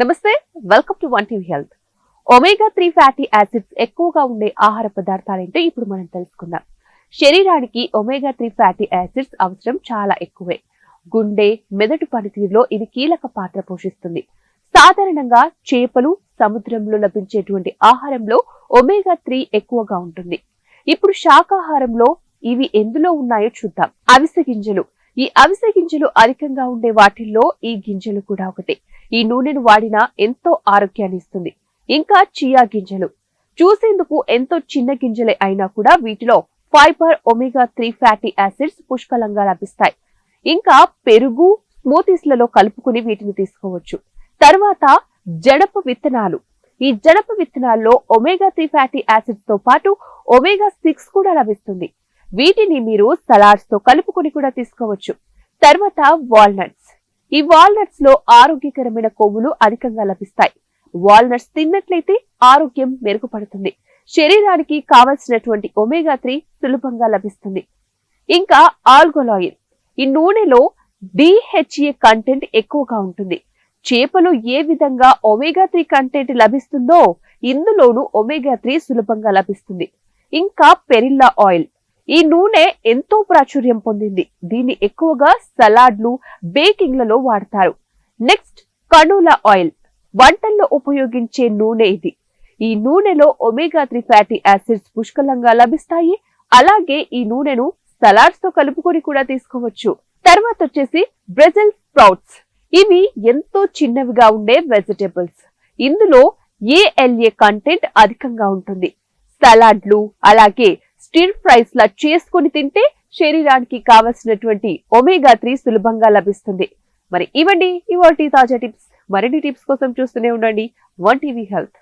నమస్తే welcome to one TV health omega three fatty acids ఎక్కువగా ఉండే ఆహార పదార్థాలేంటో ఇప్పుడు మనం తెలుసుకుందాం. శరీరానికి ఒమేగా త్రీ ఫ్యాటీ యాసిడ్స్ అవసరం చాలా ఎక్కువే. గుండె మెదడు పనితీరులో ఇది కీలక పాత్ర పోషిస్తుంది. సాధారణంగా చేపలు సముద్రంలో లభించేటువంటి ఆహారంలో ఒమేగా త్రీ ఎక్కువగా ఉంటుంది. ఇప్పుడు శాకాహారంలో ఇవి ఎందులో ఉన్నాయో చూద్దాం. అవిసె గింజలు. ఈ అవిసె గింజలు అధికంగా ఉండే వాటిల్లో ఈ గింజలు కూడా ఒకటి. ఈ నూనెను వాడినా ఎంతో ఆరోగ్యాన్ని ఇస్తుంది. ఇంకా చియా గింజలు. చూసేందుకు ఎంతో చిన్న గింజలే అయినా కూడా వీటిలో fibre omega three fatty acids పుష్కలంగా లభిస్తాయి. ఇంకా పెరుగు స్మూతీస్లలో కలుపుకుని వీటిని తీసుకోవచ్చు. తర్వాత జడప విత్తనాలు. ఈ జడప విత్తనాల్లో ఒమేగా త్రీ ఫ్యాటీ యాసిడ్స్తో పాటు ఒమేగా సిక్స్ కూడా లభిస్తుంది. వీటిని మీరు సలాడ్స్తో కలుపుకొని కూడా తీసుకోవచ్చు. తర్వాత వాల్నట్స్. ఈ వాల్నట్స్లో ఆరోగ్యకరమైన కొవ్వులు అధికంగా లభిస్తాయి. వాల్నట్స్ తిన్నట్లయితే ఆరోగ్యం మెరుగుపడుతుంది. శరీరానికి కావలసినటువంటి ఒమేగా త్రీ సులభంగా లభిస్తుంది. ఇంకా ఆల్గోలాయిల్ ఈ నూనెలో డిహెచ్ఏ కంటెంట్ ఎక్కువగా ఉంటుంది. చేపలో ఏ విధంగా ఒమేగా త్రీ కంటెంట్ లభిస్తుందో ఇందులోనూ ఒమేగా త్రీ సులభంగా లభిస్తుంది. ఇంకా పెరిల్లా ఆయిల్. ఈ నూనె ఎంతో ప్రాచుర్యం పొందింది. దీన్ని ఎక్కువగా సలాడ్లు బేకింగ్లలో వాడతారు. నెక్స్ట్ కనుల ఆయిల్. వంటల్లో ఉపయోగించే నూనె ఇది. ఈ నూనెలో ఒమేగా త్రీ ఫ్యాటీ యాసిడ్స్ పుష్కలంగా లభిస్తాయి. అలాగే ఈ నూనెను సలాడ్స్తో కలుపుకొని కూడా తీసుకోవచ్చు. తర్వాత వచ్చేసి బ్రెజిల్ స్ప్రౌట్స్. ఇవి ఎంతో చిన్నవిగా ఉండే వెజిటేబుల్స్. ఇందులో ఏఎల్ఏ కంటెంట్ అధికంగా ఉంటుంది. సలాడ్లు అలాగే స్టిర్ ఫ్రైస్ లా చేసుకొని తింటే శరీరానికి కావలసినటువంటి ఒమేగా త్రీ సులభంగా లభిస్తుంది. మరి ఇవ్వండి ఇవాటి తాజా టిప్స్. మరిన్ని టిప్స్ కోసం చూస్తూనే ఉండండి. One TV health.